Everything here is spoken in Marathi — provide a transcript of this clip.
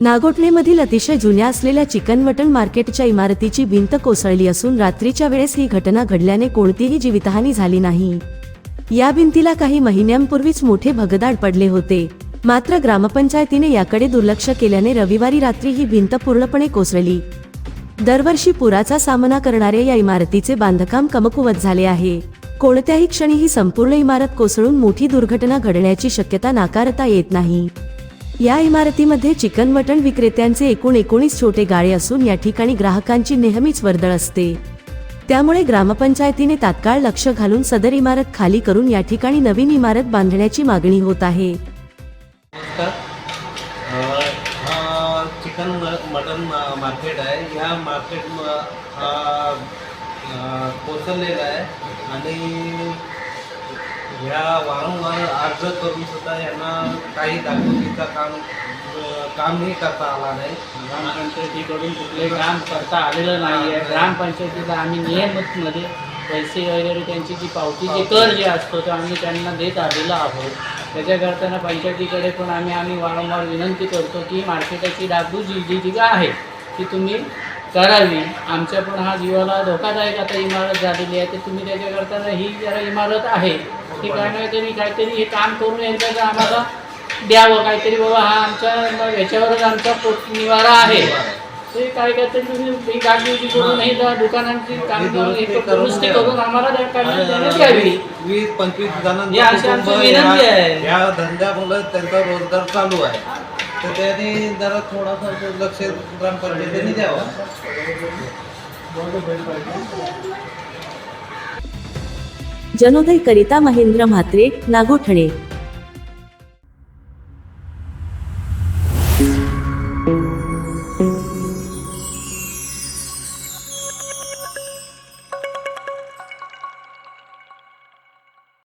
नागोठणेमधील अतिशय जुन्या असलेल्या चिकन मटण मार्केटच्या इमारतीची भिंत कोसळली असून रात्रीच्या वेळेस ही घटना घडल्याने कोणतीही जीवितहानी झाली नाही. या भिंतीला काही महिन्यांपूर्वीच मोठे भगदाड पडले होते. मात्र ग्रामपंचायतीने याकडे दुर्लक्ष केल्याने रविवारी रात्री ही भिंत पूर्णपणे कोसळली. दरवर्षी पुराचा सामना करणाऱ्या या इमारतीचे बांधकाम कमकुवत झाले आहे. कोणत्याही क्षणी ही संपूर्ण इमारत कोसळून मोठी दुर्घटना घडण्याची शक्यता नाकारता येत नाही. या इमारतीमध्ये चिकन मटण विक्रेत्यांचे एकूण एकोणीस छोटे गाळे असून या ठिकाणी ग्राहकांची नेहमीच वर्दळ असते. त्यामुळे ग्रामपंचायतीने तात्काळ लक्ष घालून सदर इमारत खाली करून या ठिकाणी नवीन इमारत बांधण्याची मागणी होत आहे. चिकन मटन मार्केट आहे. ह्या मार्केट कोसळलेला आहे. आणि ह्या वारंवार अर्ज करून सुद्धा यांना काही दाखवणीचं काम कामही करता आला नाही. ग्रामपंचायतीकडून कुठले काम करता आलेलं नाही. आहे ग्रामपंचायतीला आम्ही नियमितमध्ये पैसे वगैरे त्यांची जी पावतीचे कर जे असतो तो आम्ही त्यांना देत आलेलो आहोत. त्याच्या करताना पंचायतीकडे पण आम्ही आम्ही वारंवार विनंती करतो की मार्केटाची डागडूज जी जी जी आहे ती तुम्ही करावी. आमच्या पण हा जीवाला धोकादायक आता इमारत झालेली आहे. तर तुम्ही त्याच्या करताना ही जरा इमारत आहे. ती काय तरी काहीतरी हे काम करून एकदा आम्हाला द्यावं. काहीतरी बाबा हा आमच्या याच्यावरच आमचा पोट निवारा आहे. ते काय करते तुम्ही ही गाडीची करून हे दुकानांची काम ही करून दुरुस्ती हे करून आम्हाला त्या काढण्यात देण्यात यावी. वीस पंचवीस ही जणांचं विनंती आहे. ह्या धंद्यामुळे त्यांचा रोजगार चालू आहे. तर त्याने जरा थोडासा लक्ष ग्रामपंचायतीने द्यावा. जनोदय करिता महेंद्र म्हात्रे नागोठणे.